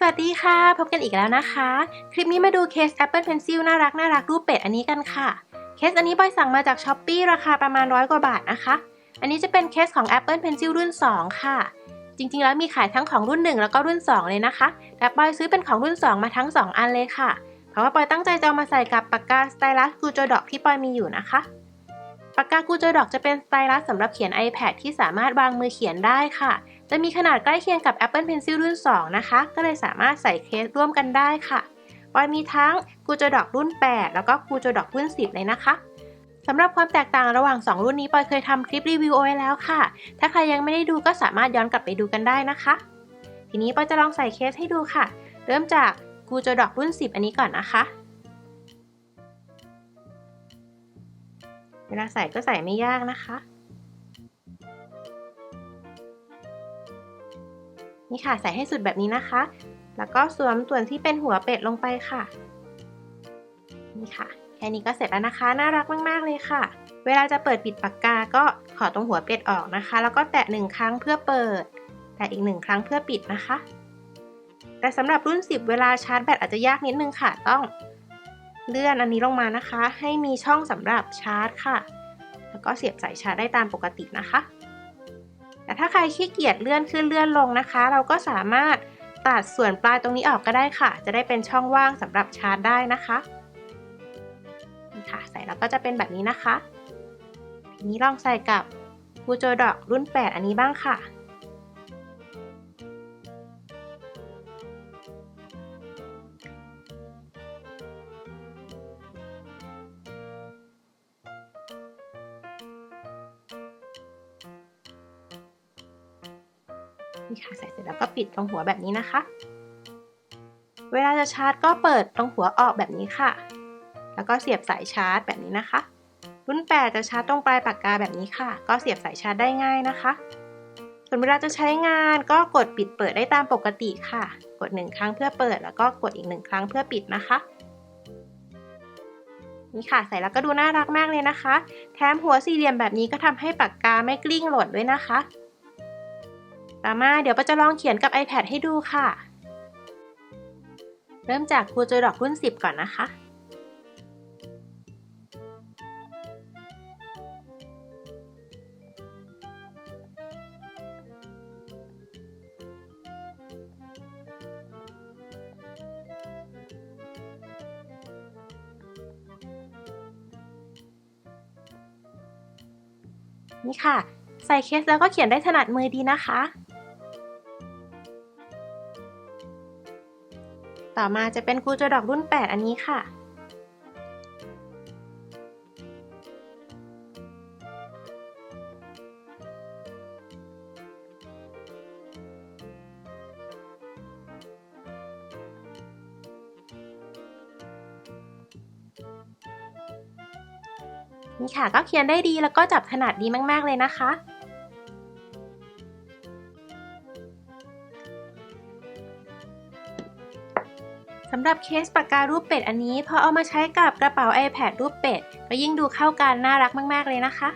สวัสดีค่ะ พบกันอีกแล้วนะคะ คลิปนี้มาดูเคส Apple Pencil น่ารักน่ารักรูปเป็ดอันนี้กันค่ะ เคสอันนี้บอยสั่งมาจาก s h อ p e e ราคาประมาณร้อยกว่าบาทนะคะ อันนี้จะเป็นเคสของ Apple Pencil รุ่น 2 ค่ะ จริงๆ แล้วมีขายทั้งของรุ่น 1 แล้วก็รุ่น 2 เลยนะคะ แต่บอยซื้อเป็นของรุ่น 2 มาทั้ง 2 อันเลยค่ะ เพราะว่าปอยตั้งใจจะเอามาใส่กับปากกาสไตลัสกูโจดอกที่ปอยมีอยู่นะคะปากกากูโจดอกจะเป็นสไตลัสสำหรับเขียน iPad ที่สามารถวางมือเขียนได้ค่ะ จะมีขนาดใกล้เคียงกับ Apple Pencil รุ่น 2 นะคะ ก็เลยสามารถใส่เคสร่วมกันได้ค่ะปอยมีทั้งกูโจดอกรุ่น 8 แล้วก็กูโจดอกรุ่น 10 เลยนะคะสำหรับความแตกต่างระหว่าง 2 รุ่นนี้ปอยเคยทำคลิปรีวิวเอาไว้แล้วค่ะ ถ้าใครยังไม่ได้ดูก็สามารถย้อนกลับไปดูกันได้นะคะ ทีนี้ปอยจะลองใส่เคสให้ดูค่ะ เริ่มจากกูโจดอกรุ่น 10 อันนี้ก่อนนะคะ เวลาใส่ก็ใส่ไม่ยากนะคะ นี่ค่ะใส่ให้สุดแบบนี้นะคะ แล้วก็สวมส่วนที่เป็นหัวเป็ดลงไปค่ะ นี่ค่ะ แค่นี้ก็เสร็จแล้วนะคะ น่ารักมากๆเลยค่ะ เวลาจะเปิดปิดปากกาก็ขอตรงหัวเป็ดออกนะคะ แล้วก็แตะหนึ่งครั้งเพื่อเปิด แตะอีกหนึ่งครั้งเพื่อปิดนะคะ แต่สำหรับรุ่น 10 เวลาชาร์จแบตอาจจะยากนิดนึงค่ะ ต้องเลื่อนอันนี้ลงมานะคะ ให้มีช่องสำหรับชาร์จค่ะ แล้วก็เสียบสายชาร์จได้ตามปกตินะคะ แต่ถ้าใครขี้เกียจเลื่อนขึ้นเลื่อนลงนะคะ เราก็สามารถตัดส่วนปลายตรงนี้ออกก็ได้ค่ะ จะได้เป็นช่องว่างสำหรับชาร์จได้นะคะนี่ค่ะ ใส่แล้วก็จะเป็นแบบนี้นะคะ ทีนี้ลองใส่กับกูโจดอกรุ่น 8 อันนี้บ้างค่ะ นี่ค่ะใส่เสร็จแล้วก็ปิดตรงหัวแบบนี้นะคะ เวลาจะชาร์จก็เปิดตรงหัวออกแบบนี้ค่ะ แล้วก็เสียบสายชาร์จแบบนี้นะคะ รุ่น 8 จะชาร์จตรงปลายปากกาแบบนี้ค่ะ ก็เสียบสายชาร์จได้ง่ายนะคะ ส่วนเวลาจะใช้งานก็กดปิดเปิดได้ตามปกติค่ะ กด 1 ครั้งเพื่อเปิด แล้วก็กดอีก 1 ครั้งเพื่อปิดนะคะนี่ค่ะใส่แล้วก็ดูน่ารักมากเลยนะคะ แถมหัวสี่เหลี่ยมแบบนี้ก็ทำให้ปากกาไม่กลิ้งหล่นด้วยนะคะ ต่อมาเดี๋ยวปาจะลองเขียนกับ iPad ให้ดูค่ะ เริ่มจากคูโจดอกรุ่น 10 ก่อนนะคะนี่ค่ะ ใส่เคสแล้วก็เขียนได้ถนัดมือดีนะคะ ต่อมาจะเป็นกูโจดอกรุ่น 8 อันนี้ค่ะ นี่ค่ะก็เขียนได้ดีแล้วก็จับถนัดดีมาก ๆ เลยนะคะ สำหรับเคสปากการูปเป็ดอันนี้พอเอามาใช้กับกระเป๋า iPad รูปเป็ดก็ยิ่งดูเข้ากันน่ารักมาก ๆ เลยนะคะ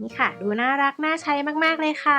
นี่ค่ะ ดูน่ารักน่าใช้มาก ๆ เลยค่ะ